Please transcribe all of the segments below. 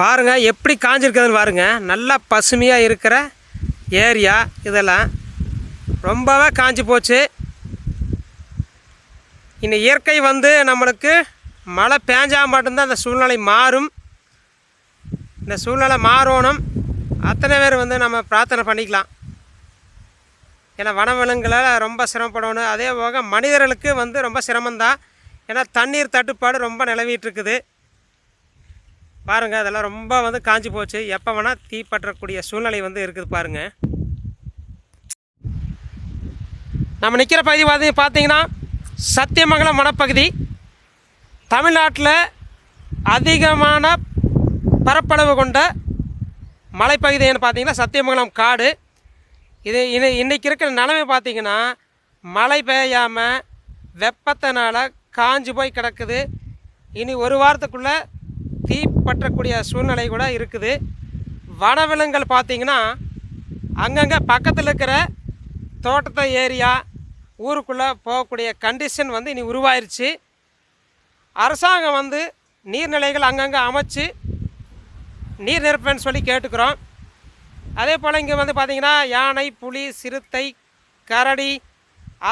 பாருங்கள் எப்படி காஞ்சிருக்குதுன்னு பாருங்கள் நல்லா பசுமையாக இருக்கிற ஏரியா இதெல்லாம். ரொம்பவே காஞ்சி போச்சு. இந்த இயற்கை வந்து நம்மளுக்கு மழை பேஞ்சால் மட்டும்தான் அந்த சூழ்நிலை மாறும். இந்த சூழ்நிலை மாறணும். அத்தனை பேர் வந்து நம்ம பிரார்த்தனை பண்ணிக்கலாம். ஏன்னா வனவிலங்குகளால் ரொம்ப சிரமப்படணும். அதே போக மனிதர்களுக்கு வந்து ரொம்ப சிரமம்தான். ஏன்னா தண்ணீர் தட்டுப்பாடு ரொம்ப நிலவிட்டு இருக்குது. பாருங்கள் அதெல்லாம் ரொம்ப வந்து காஞ்சி போச்சு. எப்போ வேணால் தீ பற்றக்கூடிய சூழ்நிலை வந்து இருக்குது பாருங்கள் நம்ம நிற்கிற பகுதி பார்த்து பார்த்தீங்கன்னா சத்தியமங்கலம் வனப்பகுதி. தமிழ்நாட்டில் அதிகமான பரப்பளவு கொண்ட மலைப்பகுதின்னு பார்த்தீங்கன்னா சத்தியமங்கலம் காடு. இது இனி இன்றைக்கி இருக்கிற நிலைமை பார்த்திங்கன்னா மழை பெய்யாமல் வெப்பத்தினால காஞ்சு போய் கிடக்குது. இனி ஒரு வாரத்துக்குள்ளே தீ பற்றக்கூடிய சூழ்நிலை கூட இருக்குது. வனவிலங்குகள் பார்த்திங்கன்னா அங்கங்கே பக்கத்தில் இருக்கிற தோட்டத்தை ஏரியா ஊருக்குள்ளே போகக்கூடிய கண்டிஷன் வந்து இனி உருவாயிருச்சு. அரசாங்கம் வந்து நீர்நிலைகள் அங்கங்கே அமைச்சு நீர் நிரப்புன்னு சொல்லி கேட்டுக்கிறோம். அதே போல் இங்கே வந்து பார்த்திங்கன்னா யானை புலி சிறுத்தை கரடி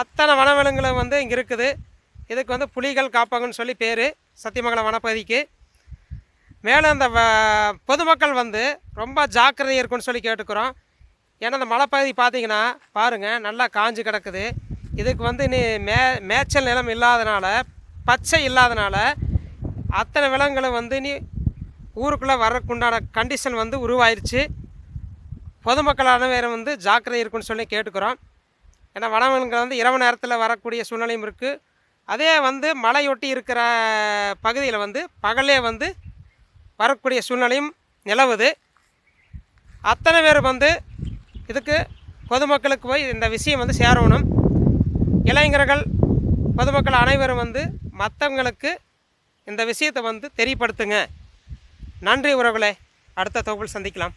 அத்தனை வனவிலங்குகளும் வந்து இங்கே இருக்குது. இதுக்கு வந்து புலிகள் காப்பாங்கன்னு சொல்லி பேர் சத்தியமங்கலம் வனப்பகுதிக்கு. மேலும் இந்த வ- பொதுமக்கள் வந்து ரொம்ப ஜாக்கிரதை இருக்குன்னு சொல்லி கேட்டுக்கிறோம். ஏன்னா இந்த மலைப்பகுதி பார்த்தீங்கன்னா பாருங்கள் நல்லா காஞ்சு கிடக்குது. இதுக்கு வந்து நீ மே மேய்ச்சல் நிலம் இல்லாதனால பச்சை இல்லாதனால அத்தனை விலங்குகளும் வந்து நீ ஊருக்குள்ளே வரக்குண்டான கண்டிஷன் வந்து உருவாயிருச்சு. பொதுமக்கள் அனைவரும் வந்து ஜாக்கிரதை இருக்குன்னு சொல்லி கேட்டுக்கிறோம். ஏன்னா வனவிலங்குகள் வந்து இரவு நேரத்தில் வரக்கூடிய சூழ்நிலையும் இருக்குது அதே வந்து மலையொட்டி இருக்கிற பகுதியில் வந்து பகலே வந்து வரக்கூடிய சூழ்நிலையும் நிலவுது. அத்தனை பேர் வந்து இதுக்கு பொதுமக்களுக்கு போய் இந்த விஷயம் வந்து சேரணும். இளைஞர்கள் பொதுமக்கள் அனைவரும் வந்து மற்றவங்களுக்கு இந்த விஷயத்தை வந்து தெரியப்படுத்துங்க. நன்றி உறவுகளே. அடுத்த தொகுப்பில் சந்திக்கலாம்.